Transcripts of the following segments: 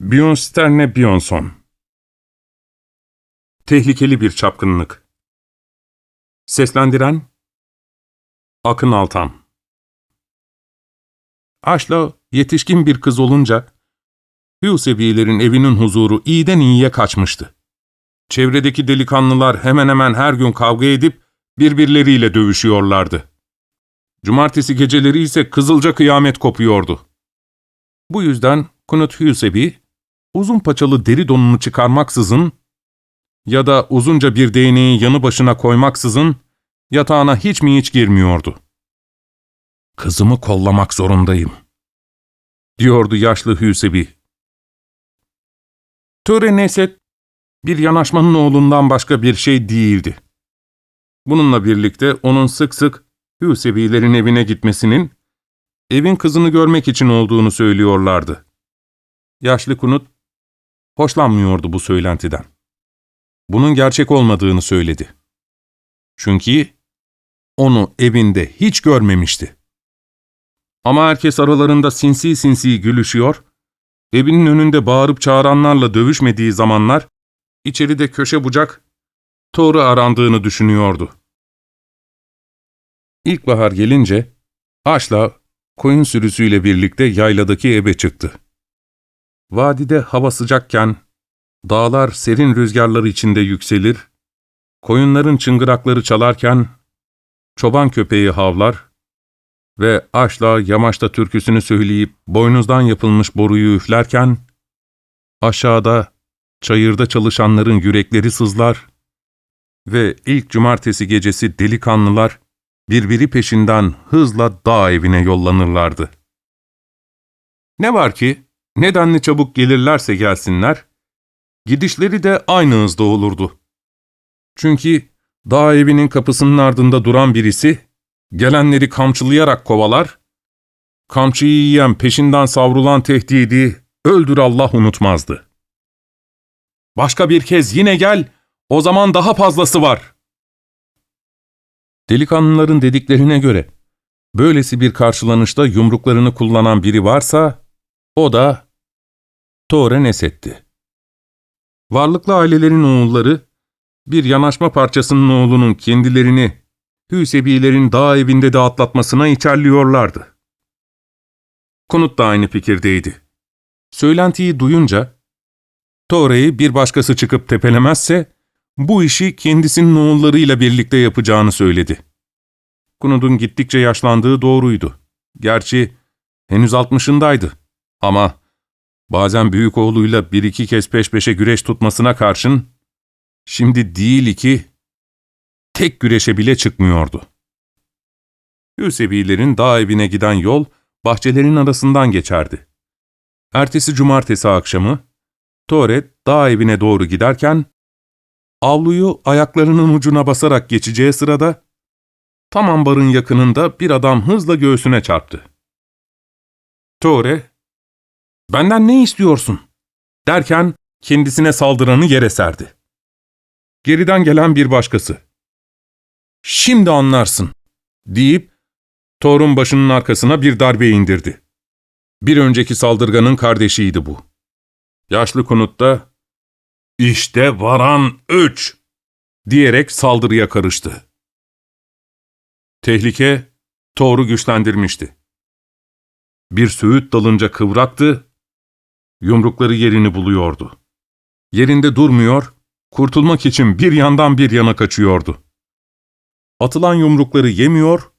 Björnsterne Björnsson Tehlikeli bir çapkınlık Seslendiren Akın Altan Aşla yetişkin bir kız olunca Hüsebilerin evinin huzuru iyiden iyiye kaçmıştı. Çevredeki delikanlılar hemen hemen her gün kavga edip birbirleriyle dövüşüyorlardı. Cumartesi geceleri ise kızılca kıyamet kopuyordu. Bu yüzden Knut Hüsebi, uzun paçalı deri donunu çıkarmaksızın ya da uzunca bir değneği yanı başına koymaksızın yatağına hiç mi hiç girmiyordu. Kızımı kollamak zorundayım, diyordu yaşlı Hüsebi. Töre Neset, bir yanaşmanın oğlundan başka bir şey değildi. Bununla birlikte onun sık sık Hüsebilerin evine gitmesinin, evin kızını görmek için olduğunu söylüyorlardı. Yaşlı Kunut, hoşlanmıyordu bu söylentiden. Bunun gerçek olmadığını söyledi. Çünkü onu evinde hiç görmemişti. Ama herkes aralarında sinsi sinsi gülüşüyor, evinin önünde bağırıp çağıranlarla dövüşmediği zamanlar, içeride köşe bucak, Thor'u arandığını düşünüyordu. İlkbahar gelince, Aşla, koyun sürüsüyle birlikte yayladaki ebe çıktı. Vadide hava sıcakken, dağlar serin rüzgarlar içinde yükselir, koyunların çıngırakları çalarken, çoban köpeği havlar ve Aşla yamaçta türküsünü söyleyip boynuzdan yapılmış boruyu üflerken, aşağıda, çayırda çalışanların yürekleri sızlar ve ilk cumartesi gecesi delikanlılar, birbiri peşinden hızla dağ evine yollanırlardı. Ne var ki, nedenli çabuk gelirlerse gelsinler, gidişleri de aynı hızda olurdu. Çünkü dağ evinin kapısının ardında duran birisi, gelenleri kamçılayarak kovalar, kamçıyı yiyen peşinden savrulan tehdidi öldür Allah unutmazdı. Başka bir kez yine gel, o zaman daha fazlası var. Delikanlıların dediklerine göre, böylesi bir karşılanışta yumruklarını kullanan biri varsa, o da Tore Neset'ti. Varlıklı ailelerin oğulları, bir yanaşma parçasının oğlunun kendilerini Hüsebilerin dağ evinde de atlatmasına içerliyorlardı. Kunut da aynı fikirdeydi. Söylentiyi duyunca, Tore'yi bir başkası çıkıp tepelemezse, bu işi kendisinin oğullarıyla birlikte yapacağını söyledi. Kunud'un gittikçe yaşlandığı doğruydu. Gerçi henüz altmışındaydı. Ama bazen büyük oğluyla bir iki kez peş peşe güreş tutmasına karşın, şimdi değil iki, tek güreşe bile çıkmıyordu. Hüsebilerin dağ evine giden yol, bahçelerin arasından geçerdi. Ertesi cumartesi akşamı, Toret dağ evine doğru giderken, avluyu ayaklarının ucuna basarak geçeceği sırada, tam ambarın yakınında bir adam hızla göğsüne çarptı. Tore, ''Benden ne istiyorsun?'' derken kendisine saldıranı yere serdi. Geriden gelen bir başkası, ''Şimdi anlarsın.'' deyip Thor'un başının arkasına bir darbe indirdi. Bir önceki saldırganın kardeşiydi bu. Yaşlı konut da ''İşte varan üç!'' diyerek saldırıya karıştı. Tehlike Thor'u güçlendirmişti. Bir söğüt dalınca kıvraktı, yumrukları yerini buluyordu. Yerinde durmuyor, kurtulmak için bir yandan bir yana kaçıyordu. Atılan yumrukları yemiyor,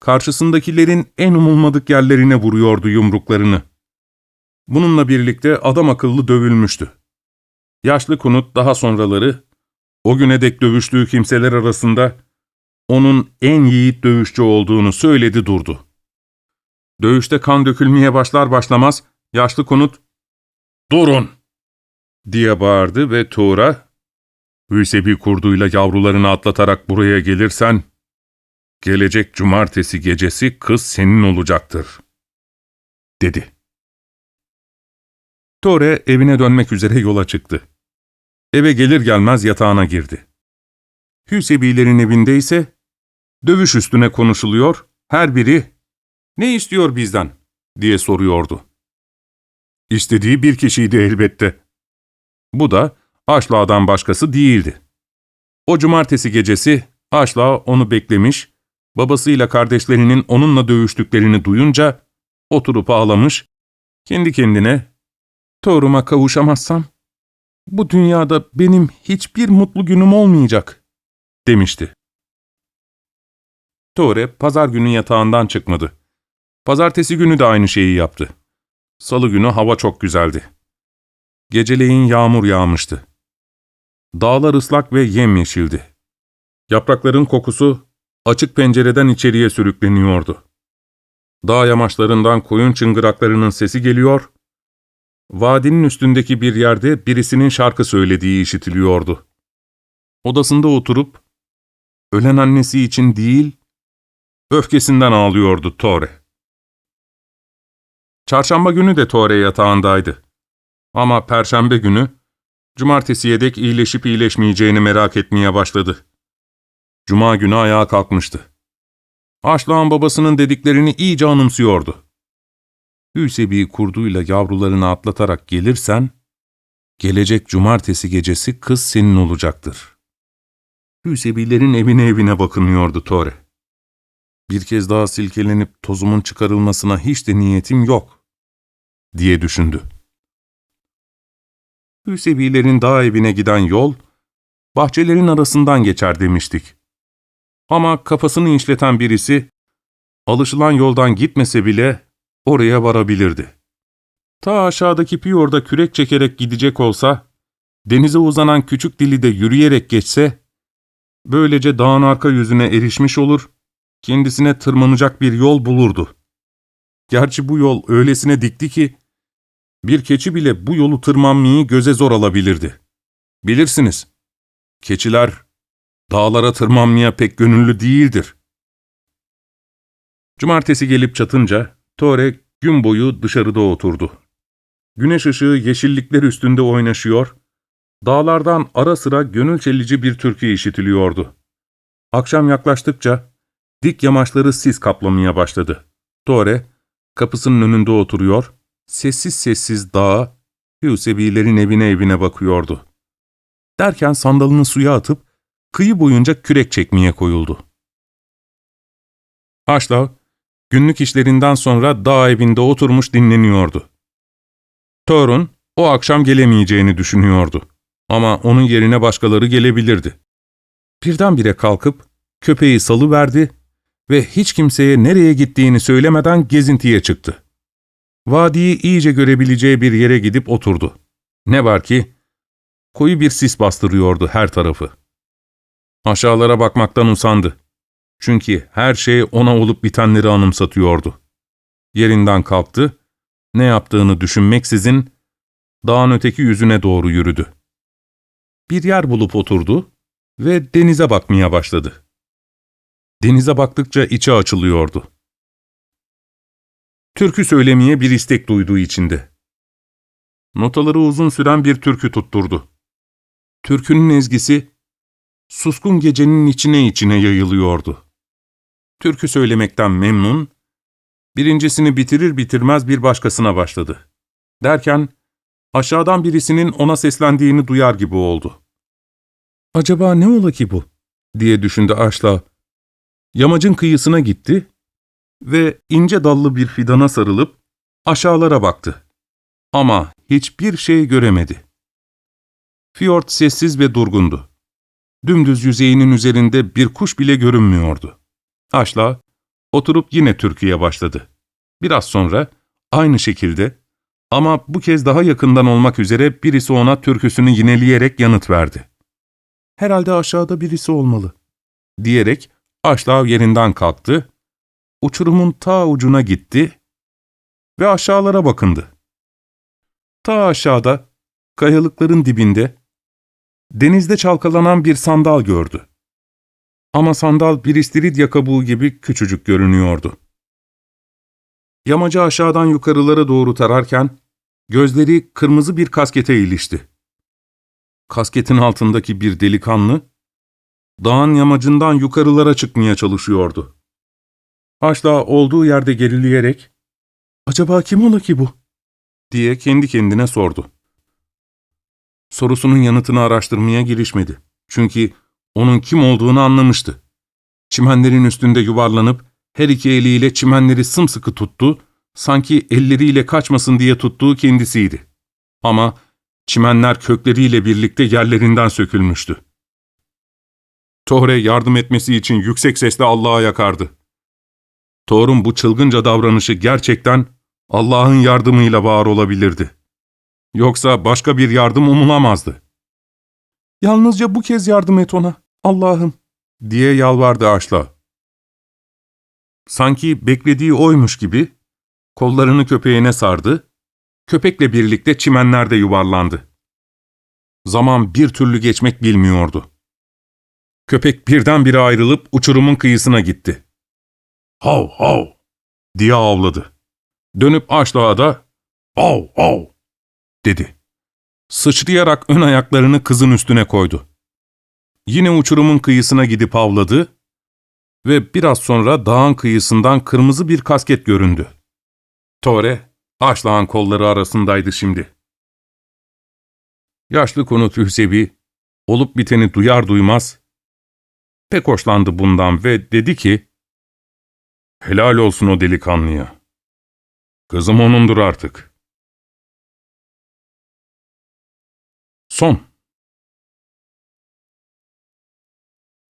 karşısındakilerin en umulmadık yerlerine vuruyordu yumruklarını. Bununla birlikte adam akıllı dövülmüştü. Yaşlı Kunut daha sonraları, o güne dek dövüştüğü kimseler arasında onun en yiğit dövüşçü olduğunu söyledi durdu. Dövüşte kan dökülmeye başlar başlamaz yaşlı konut ''Durun!'' diye bağırdı ve Tuğra ''Hüsebi kurduyla yavrularını atlatarak buraya gelirsen, gelecek cumartesi gecesi kız senin olacaktır.'' dedi. Tore evine dönmek üzere yola çıktı. Eve gelir gelmez yatağına girdi. Hüsebilerin evinde ise dövüş üstüne konuşuluyor, her biri ''Ne istiyor bizden?'' diye soruyordu. İstediği bir kişiydi elbette. Bu da Aşlağ'dan başkası değildi. O cumartesi gecesi Aşlağ onu beklemiş, babasıyla kardeşlerinin onunla dövüştüklerini duyunca oturup ağlamış, kendi kendine ''Toruma kavuşamazsam bu dünyada benim hiçbir mutlu günüm olmayacak.'' demişti. Tore pazar günü yatağından çıkmadı. Pazartesi günü de aynı şeyi yaptı. Salı günü hava çok güzeldi. Geceleyin yağmur yağmıştı. Dağlar ıslak ve yemyeşildi. Yaprakların kokusu açık pencereden içeriye sürükleniyordu. Dağ yamaçlarından koyun çıngıraklarının sesi geliyor, vadinin üstündeki bir yerde birisinin şarkı söylediği işitiliyordu. Odasında oturup, ölen annesi için değil, öfkesinden ağlıyordu Tore. Çarşamba günü de Tore yatağındaydı. Ama perşembe günü, cumartesiye dek iyileşip iyileşmeyeceğini merak etmeye başladı. Cuma günü ayağa kalkmıştı. Aşlağın babasının dediklerini iyice anımsıyordu. Hüsebi kurduyla yavrularını atlatarak gelirsen, gelecek cumartesi gecesi kız senin olacaktır. Hüsebilerin evine evine bakınıyordu Tore. Bir kez daha silkelenip tozumun çıkarılmasına hiç de niyetim yok, diye düşündü. Hüsebilerin dağ evine giden yol, bahçelerin arasından geçer demiştik. Ama kafasını işleten birisi, alışılan yoldan gitmese bile oraya varabilirdi. Ta aşağıdaki piyorda kürek çekerek gidecek olsa, denize uzanan küçük dili de yürüyerek geçse, böylece dağın arka yüzüne erişmiş olur, kendisine tırmanacak bir yol bulurdu. Gerçi bu yol öylesine dikti ki, bir keçi bile bu yolu tırmanmayı göze zor alabilirdi. Bilirsiniz, keçiler dağlara tırmanmaya pek gönüllü değildir. Cumartesi gelip çatınca, Tore gün boyu dışarıda oturdu. Güneş ışığı yeşillikler üstünde oynaşıyor, dağlardan ara sıra gönül çelici bir türkü işitiliyordu. Akşam yaklaştıkça dik yamaçları sis kaplamaya başladı. Tore, kapısının önünde oturuyor, sessiz sessiz dağa, Hüsebilerin evine evine bakıyordu. Derken sandalını suya atıp, kıyı boyunca kürek çekmeye koyuldu. Haşlav, günlük işlerinden sonra dağ evinde oturmuş dinleniyordu. Thor'un o akşam gelemeyeceğini düşünüyordu. Ama onun yerine başkaları gelebilirdi. Birdenbire kalkıp köpeği salıverdi ve hiç kimseye nereye gittiğini söylemeden gezintiye çıktı. Vadiyi iyice görebileceği bir yere gidip oturdu. Ne var ki, koyu bir sis bastırıyordu her tarafı. Aşağılara bakmaktan usandı. Çünkü her şey ona olup bitenleri anımsatıyordu. Yerinden kalktı, ne yaptığını düşünmeksizin dağın öteki yüzüne doğru yürüdü. Bir yer bulup oturdu ve denize bakmaya başladı. Denize baktıkça içi açılıyordu. Türkü söylemeye bir istek duyduğu içinde. Notaları uzun süren bir türkü tutturdu. Türkünün ezgisi, suskun gecenin içine içine yayılıyordu. Türkü söylemekten memnun, birincisini bitirir bitirmez bir başkasına başladı. Derken, aşağıdan birisinin ona seslendiğini duyar gibi oldu. ''Acaba ne ola ki bu?'' diye düşündü Aşla. Yamacın kıyısına gitti ve ince dallı bir fidana sarılıp aşağılara baktı. Ama hiçbir şey göremedi. Fiyort sessiz ve durgundu. Dümdüz yüzeyinin üzerinde bir kuş bile görünmüyordu. Aşla oturup yine türküye başladı. Biraz sonra aynı şekilde ama bu kez daha yakından olmak üzere birisi ona türküsünü yineleyerek yanıt verdi. Herhalde aşağıda birisi olmalı, diyerek Aşlav yerinden kalktı, uçurumun ta ucuna gitti ve aşağılara bakındı. Ta aşağıda, kayalıkların dibinde, denizde çalkalanan bir sandal gördü. Ama sandal bir istiridye kabuğu gibi küçücük görünüyordu. Yamacı aşağıdan yukarılara doğru tararken, gözleri kırmızı bir kaskete ilişti. Kasketin altındaki bir delikanlı, dağın yamacından yukarılara çıkmaya çalışıyordu. Haşla olduğu yerde gerileyerek, ''Acaba kim ola ki bu?'' diye kendi kendine sordu. Sorusunun yanıtını araştırmaya girişmedi. Çünkü onun kim olduğunu anlamıştı. Çimenlerin üstünde yuvarlanıp her iki eliyle çimenleri sımsıkı tuttu, sanki elleriyle kaçmasın diye tuttuğu kendisiydi. Ama çimenler kökleriyle birlikte yerlerinden sökülmüştü. Tohre yardım etmesi için yüksek sesle Allah'a yakardı. Thor'un bu çılgınca davranışı gerçekten Allah'ın yardımıyla var olabilirdi. Yoksa başka bir yardım umulamazdı. Yalnızca bu kez yardım et ona, Allah'ım, diye yalvardı Aşla. Sanki beklediği oymuş gibi kollarını köpeğine sardı, köpekle birlikte çimenlerde yuvarlandı. Zaman bir türlü geçmek bilmiyordu. Köpek birdenbire ayrılıp uçurumun kıyısına gitti. Hav hav diye avladı. Dönüp Aşlağ'a da hav hav dedi. Sıçrayarak ön ayaklarını kızın üstüne koydu. Yine uçurumun kıyısına gidip avladı ve biraz sonra dağın kıyısından kırmızı bir kasket göründü. Tore, Aşlağın kolları arasındaydı şimdi. Yaşlı konut Hüsebi, olup biteni duyar duymaz, pek hoşlandı bundan ve dedi ki, ''Helal olsun o delikanlıya. Kızım onundur artık.'' Son